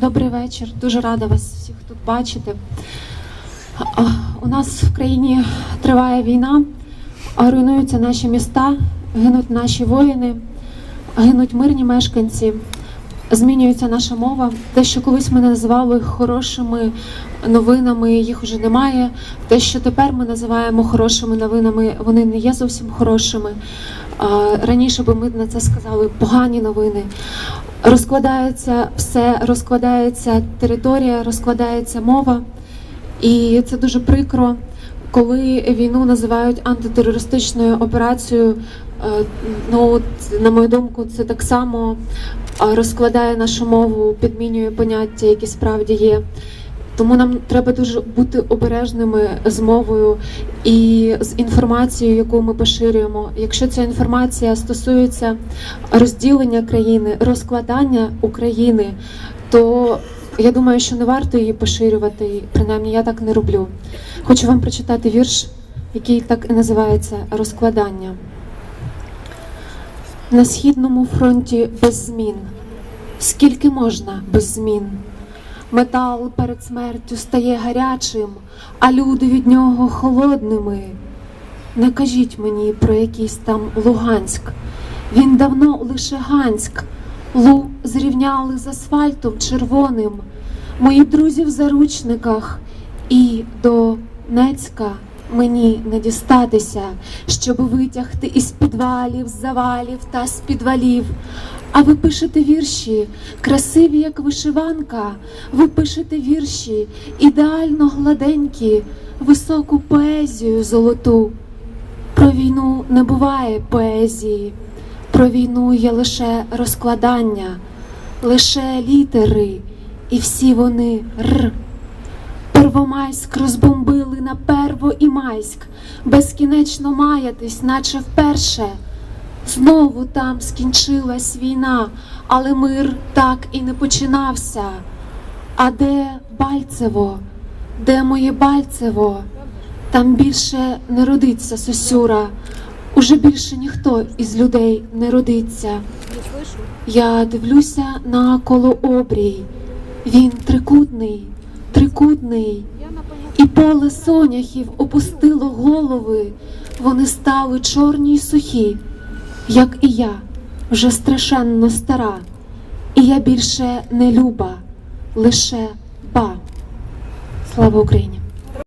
Добрий вечір. Дуже рада вас всіх тут бачити. У нас в країні триває війна, руйнуються наші міста, гинуть наші воїни, гинуть мирні мешканці, змінюється наша мова. Те, що колись ми називали хорошими новинами, їх уже немає. Те, що тепер ми називаємо хорошими новинами, вони не є зовсім хорошими. Раніше би ми на це сказали погані новини. Розкладається все, розкладається територія, розкладається мова. І це дуже прикро, коли війну називають антитерористичною операцією. Е, Ну, на мою думку, це так само е, розкладає нашу мову, підмінює поняття, які справді є. Тому нам треба дуже бути обережними з мовою і з інформацією, яку ми поширюємо. Якщо ця інформація стосується розділення країни, розкладання України, то я думаю, що не варто її поширювати. Принаймні, я так не роблю. Хочу вам прочитати вірш, який так і називається Розкладання. На східному фронті без змін. Скільки можна без змін? Метал перед смертю стає гарячим, а люди від нього холодними. Не кажіть мені про якийсь там Луганськ. Він давно лише Ганськ. Лу зрівняли з асфальтом червоним. Мої друзі в заручниках і до Нецька мені не дістатися, щоб витягти із підвалів, завалів та з підвалів. А ви пишете вірші, красиві, як вишиванка. Ви пишете вірші, ідеально гладенькі, високу поезію золоту. Про війну не буває поезії, про війну є лише розкладання, лише літери, і всі вони р. Первомайськ розбомбили на перво і майськ, безкінечно маятись, наче вперше. Знову там скінчилась війна, але мир так і не починався. А де Бальцево? Де моє Бальцево? Там більше не родиться сосюра, уже більше ніхто із людей не родиться. Я дивлюся на колообрій. Він трикутний, трикутний, і поле соняхів опустило голови. Вони стали чорні й сухі, як і я, вже страшенно стара. І я більше не люба, лише ба. Слава Україні!